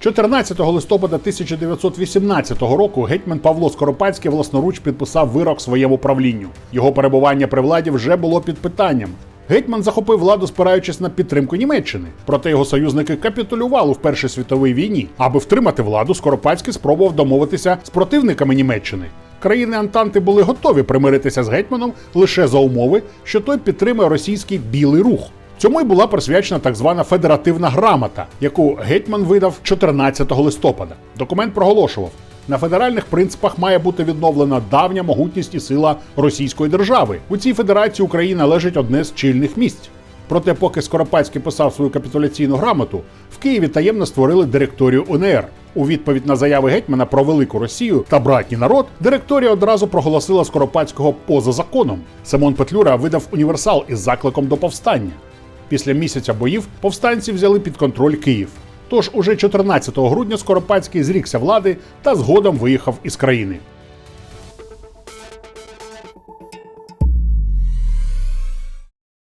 14 листопада 1918 року гетьман Павло Скоропадський власноруч підписав вирок своєму правлінню. Його перебування при владі вже було під питанням. Гетьман захопив владу, спираючись на підтримку Німеччини. Проте його союзники капітулювали в Першій світовій війні. Аби втримати владу, Скоропадський спробував домовитися з противниками Німеччини. Країни Антанти були готові примиритися з гетьманом лише за умови, що той підтримує російський білий рух. Цьому й була присвячена так звана федеративна грамота, яку гетьман видав 14 листопада. Документ проголошував: на федеральних принципах має бути відновлена давня могутність і сила Російської держави. У цій федерації Україні належить одне з чільних місць. Проте, поки Скоропадський писав свою капітуляційну грамоту, в Києві таємно створили директорію УНР. У відповідь на заяви гетьмана про велику Росію та братній народ, директорія одразу проголосила Скоропадського поза законом. Симон Петлюра видав універсал із закликом до повстання. Після місяця боїв повстанці взяли під контроль Київ. Тож уже 14 грудня Скоропадський зрікся влади та згодом виїхав із країни.